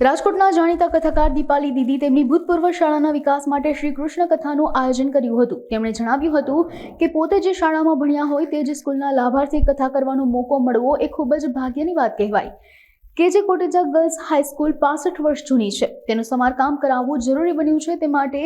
રાજકોટના જાણીતા કથાકાર દીપાલી દીદી તેમની ભૂતપૂર્વ શાળાના વિકાસ માટે શ્રી કૃષ્ણ કથાનું આયોજન કર્યું હતું. તેમણે જણાવ્યું હતું કે પોતે જે શાળામાં ભણ્યા હોય તે જ સ્કૂલના લાભાર્થી કથા કરવાનો મોકો મળવો એ ખૂબ જ ભાગ્યની વાત કહેવાય. કે જે કોટેજા ગર્લ્સ હાઈસ્કૂલ પાસઠ વર્ષ જૂની છે. તેનું સમારકામ કરાવવું જરૂરી બન્યું છે તે માટે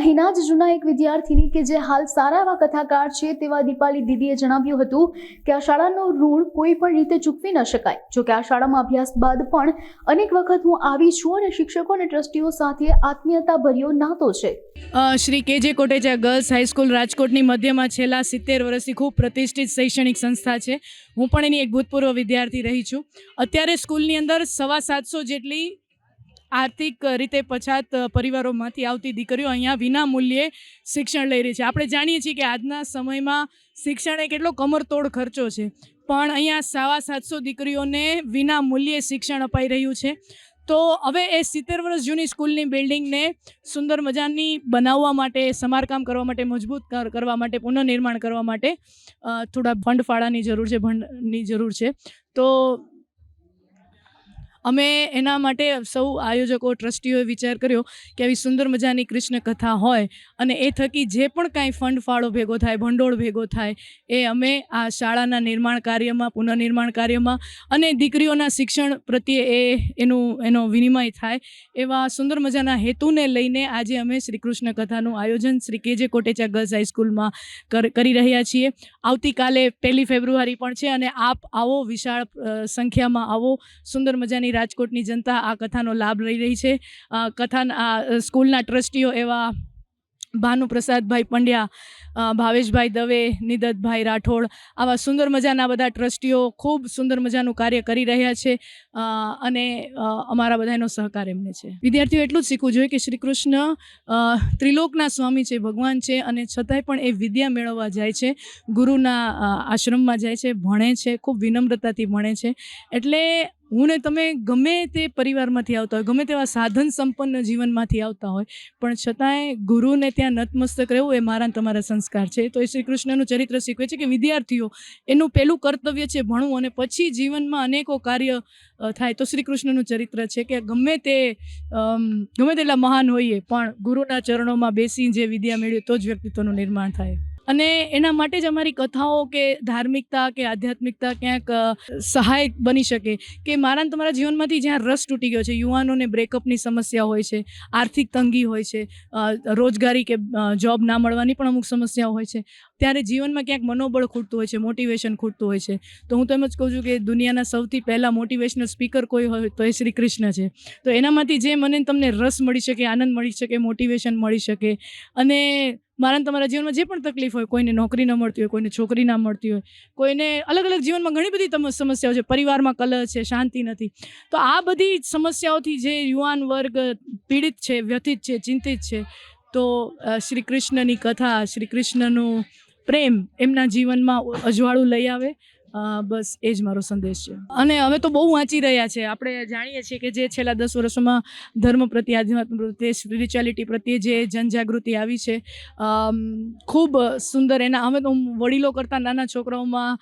અહીંના જ જૂના એક વિદ્યાર્થીની કે જે હાલ સારા એવા કથાકાર છે તેવા દીપાલી દીદીએ જણાવ્યું હતું કે આ શાળાનો ઋણ કોઈ પણ રીતે ચૂકવી ન શકાય. જોકે આ શાળામાં અભ્યાસ બાદ પણ અનેક વખત હું આવી છું અને શિક્ષકો અને ટ્રસ્ટીઓ સાથે આત્મીયતા ભર્યો નાતો છે. શ્રી કેજે કોટેજા ગર્લ્સ હાઈસ્કૂલ રાજકોટની મધ્યમાં છેલ્લા સિત્તેર વર્ષથી ખૂબ પ્રતિષ્ઠિત શૈક્ષણિક સંસ્થા છે. હું પણ એની એક ભૂતપૂર્વ વિદ્યાર્થી રહી છું. અત્યારે સ્કૂલની અંદર સવા સાતસો જેટલી આર્થિક રીતે પછાત પરિવારોમાંથી આવતી દીકરીઓ અહીંયા વિના મૂલ્યે શિક્ષણ લઈ રહી છે. આપણે જાણીએ છીએ કે આજના સમયમાં શિક્ષણ એ કેટલો કમરતોડ ખર્ચો છે. પણ અહીંયા સાવા સાતસો દીકરીઓને વિના મૂલ્યે શિક્ષણ અપાઈ રહ્યું છે. તો હવે એ સિત્તેર વર્ષ જૂની સ્કૂલની બિલ્ડિંગને સુંદર મજાની બનાવવા માટે, સમારકામ કરવા માટે, મજબૂત કરવા માટે, પુનઃનિર્માણ કરવા માટે થોડા ભંડફાળાની જરૂર છે, ભંડની જરૂર છે. તો અમે એના માટે સૌ આયોજકો, ટ્રસ્ટીઓએ વિચાર કર્યો કે આવી સુંદર મજાની કૃષ્ણ કથા હોય અને એ થકી જે પણ કાંઈ ફંડ ફાળો ભેગો થાય, ભંડોળ ભેગો થાય, એ અમે આ શાળાના નિર્માણ કાર્યમાં, પુનઃનિર્માણ કાર્યમાં અને દીકરીઓના શિક્ષણ પ્રત્યે એ એનું, એનો વિનિમય થાય એવા સુંદર મજાના હેતુને લઈને આજે અમે શ્રી કૃષ્ણ કથાનું આયોજન શ્રી કેજે કોટેચા ગર્લ્સ હાઈસ્કૂલમાં કર- રહ્યા છીએ. આવતીકાલે પહેલી ફેબ્રુઆરી પણ છે અને આપ આવો વિશાળ સંખ્યામાં આવો સુંદર મજાની રાજકોટની જનતા આ કથાનો લાભ લઈ રહી છે. કથા સ્કૂલના ટ્રસ્ટીઓ એવા ભાનુપ્રસાદભાઈ પંડ્યા ભાવેશભાઈ દવે, નિદતભાઈ રાઠોડ, આવા સુંદર મજાના બધા ટ્રસ્ટીઓ ખૂબ સુંદર મજાનું કાર્ય કરી રહ્યા છે. અને અમારા બધાનો સહકાર એમને છે. વિદ્યાર્થીઓ, એટલું જ શીખવું જોઈએ કે શ્રી કૃષ્ણ ત્રિલોકના સ્વામી છે, ભગવાન છે, અને છતાંય પણ એ વિદ્યા મેળવવા જાય છે. ગુરુના આશ્રમમાં જાય છે, ભણે છે, ખૂબ વિનમ્રતાથી ભણે છે. એટલે હું ને તમે ગમે તે પરિવારમાંથી આવતા હોય, ગમે તેવા સાધન સંપન્ન જીવનમાંથી આવતા હોય, પણ છતાંય ગુરુને ત્યાં નતમસ્તક રહેવું એ મારા તમારા સંસ્કાર છે. તો એ શ્રી કૃષ્ણનું ચરિત્ર શીખવે છે કે વિદ્યાર્થીઓ, એનું પહેલું કર્તવ્ય છે ભણવું અને પછી જીવનમાં અનેકો કાર્ય થાય. તો શ્રી કૃષ્ણનું ચરિત્ર છે કે ગમે તે ગમે તેટલા મહાન હોઈએ, પણ ગુરુના ચરણોમાં બેસી જે વિદ્યા મેળવી, તો જ વ્યક્તિત્વનું નિર્માણ થાય. અને એના માટે જ અમારી કથાઓ કે ધાર્મિકતા કે આધ્યાત્મિકતા ક્યાંક સહાયક બની શકે કે મારા તમારા જીવનમાંથી જ્યાં રસ તૂટી ગયો છે, યુવાનોને બ્રેકઅપની સમસ્યા હોય છે, આર્થિક તંગી હોય છે રોજગારી કે જોબ ના મળવાની પણ અમુક સમસ્યાઓ હોય છે, ત્યારે જીવનમાં ક્યાંક મનોબળ ખૂટતું હોય છે મોટિવેશન ખૂટતું હોય છે. તો હું તો એમ જ કહું છું કે દુનિયાના સૌથી પહેલાં મોટિવેશનલ સ્પીકર કોઈ હોય તો એ શ્રી કૃષ્ણ છે. તો એનામાંથી જે મને તમને રસ મળી શકે, આનંદ મળી શકે મોટિવેશન મળી શકે અને મારા તમારા જીવનમાં જે પણ તકલીફ હોય, કોઈને નોકરી ન મળતી હોય, કોઈને છોકરી ના મળતી હોય, કોઈને અલગ અલગ જીવનમાં ઘણી બધી સમસ્યાઓ છે. પરિવારમાં કલહ છે, શાંતિ નથી. તો આ બધી સમસ્યાઓથી જે યુવાન વર્ગ પીડિત છે, વ્યથિત છે, ચિંતિત છે, તો શ્રી કૃષ્ણની કથા, શ્રી કૃષ્ણનું પ્રેમ એમના જીવનમાં અજવાળું લઈ આવે. બસ, એ જ મારો સંદેશ છે. અને હવે તો બહુ વાંચી રહ્યા છે. આપણે જાણીએ છીએ કે જે છેલ્લા દસ વર્ષોમાં ધર્મ પ્રત્યે, આધ્યાત્મ પ્રત્યે, સ્પિરિચ્યુઆલિટી પ્રત્યે જે જનજાગૃતિ આવી છે ખૂબ સુંદર. એના, અમે તો વડીલો કરતાં નાના છોકરાઓમાં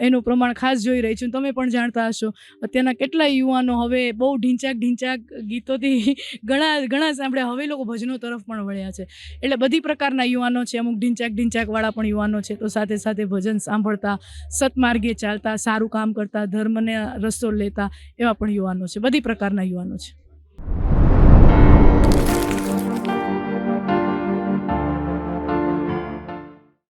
એનું પ્રમાણ ખાસ જોઈ રહી છું. તમે પણ જાણતા હશો. અત્યારના કેટલા યુવાનો હવે બહુ ઢીંચાક ઢીંચાક ગીતોથી ઘણા ઘણા સાંભળ્યા હવે લોકો ભજનો તરફ પણ વળ્યા છે. એટલે બધી પ્રકારના યુવાનો છે. અમુક ઢીંચાક, ઢીંચાકવાળા પણ યુવાનો છે. તો સાથે સાથે ભજન સાંભળતા, સત્માર્ગે ચાલતા, સારું કામ કરતા, ધર્મને રસ્તો લેતા એવા પણ યુવાનો છે, બધી પ્રકારના યુવાનો છે.